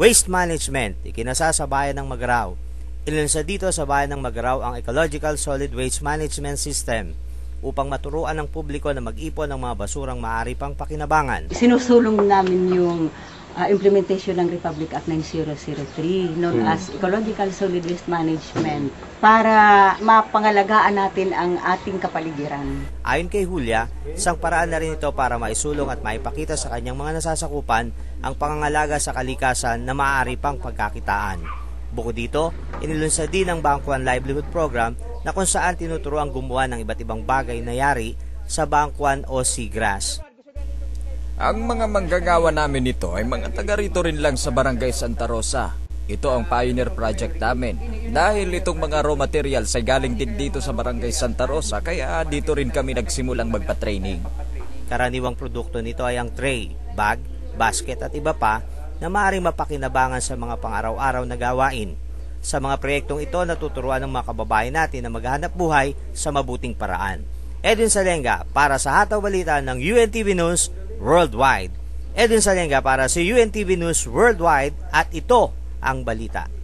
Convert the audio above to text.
Waste Management, ikinasa sa bayan ng Magraw. Ilinsa dito sa bayan ng Magraw ang Ecological Solid Waste Management System upang maturuan ng publiko na mag-ipon ng mga basurang maaari pang pakinabangan. Sinusulong namin yung uh, implementation ng Republic Act 9003 known as Ecological Solid Waste Management para mapangalagaan natin ang ating kapaligiran. Ayon kay Julia, isang paraan na rin ito para maisulong at maipakita sa kanyang mga nasasakupan ang pangangalaga sa kalikasan na maaari pang pagkakitaan. Bukod dito, inilunsad din ang Bangkuan Livelihood Program na kung saan tinuturo ang gumawa ng iba't ibang bagay na yari sa Bangkuan o Seagrass. Ang mga manggagawa namin nito ay mga taga rito rin lang sa Barangay Santa Rosa. Ito ang pioneer project namin. Dahil itong mga raw materials ay galing din dito sa Barangay Santa Rosa, kaya dito rin kami nagsimulang magpa-training. Karaniwang produkto nito ay ang tray, bag, basket at iba pa na maaaring mapakinabangan sa mga pang-araw-araw na gawain. Sa mga proyektong ito, natuturuan ng mga kababayan natin na maghanap buhay sa mabuting paraan. Edwin Salenga para sa Hataw Balita ng UNTV News Worldwide. Edwin Salenga para sa UNTV News Worldwide at ito ang balita.